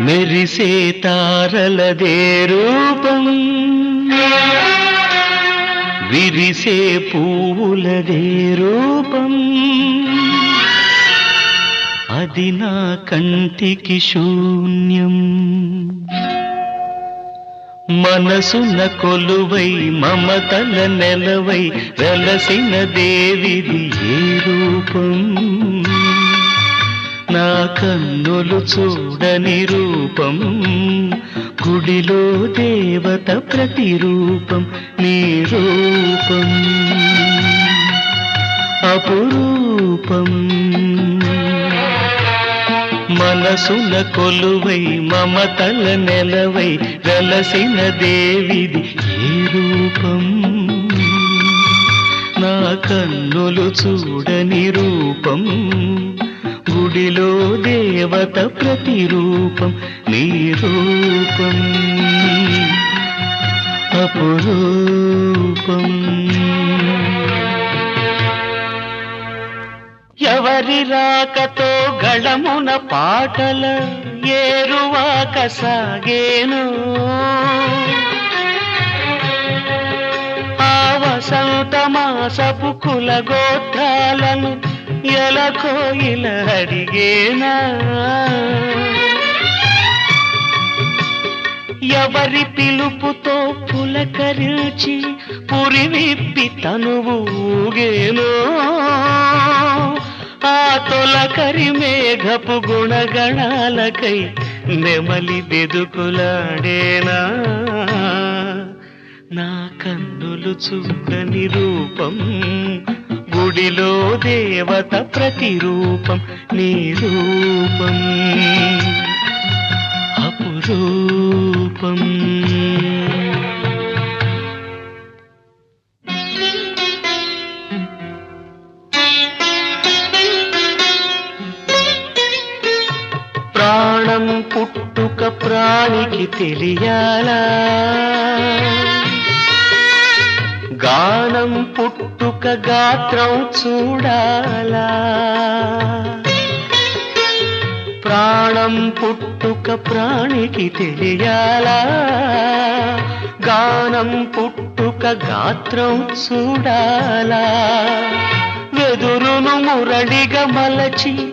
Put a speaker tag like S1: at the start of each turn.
S1: మెరిసే తారలదే రూపం విరిసే పువ్వులదే రూపం అది నా కంటికి శూన్యం. మనసున కొలువై మమతల నెలవై వెలసిన దేవిది ఏ రూపం? నా కన్నులు చూడని రూపం గుడిలో దేవత ప్రతిరూపం నీ రూపం. అపురూపం. మనసున కొలువై మమతల నెలవై వెలసిన దేవిది ఏ రూపం. నా కన్నులు చూడని రూపం గుడిలో దేవత ప్రతిరూపం నీ రూపం అపురూపం. ఎవరి రాకతో గళమున పాటల ఏరువాక సాగేను. ఆ వసంత మాసపు కుల గోత్రాలను ఎలకో ఇలా అడిగేనా? ఎవరి పిలుపుతో పులకరించి పురివిప్పి తనువు ఊగేనో? ఆ తొలకరి మేఘపు గుణగణాలకై నెమలి బెదుకులాడేనా? నా కన్నులు చూడని రూపం గుడిలో దేవత ప్రతిరూపం నీ రూపం. అపురూపం. ప్రాణం పుట్టుక ప్రాణికి తెలియాలా? గానం పుట్టుక గాత్రం చూడాలా? ప్రాణం పుట్టుక ప్రాణికి తెలియాలా? గానం పుట్టుక గాత్రం చూడాలా? వెదురును మురళిగా మలచి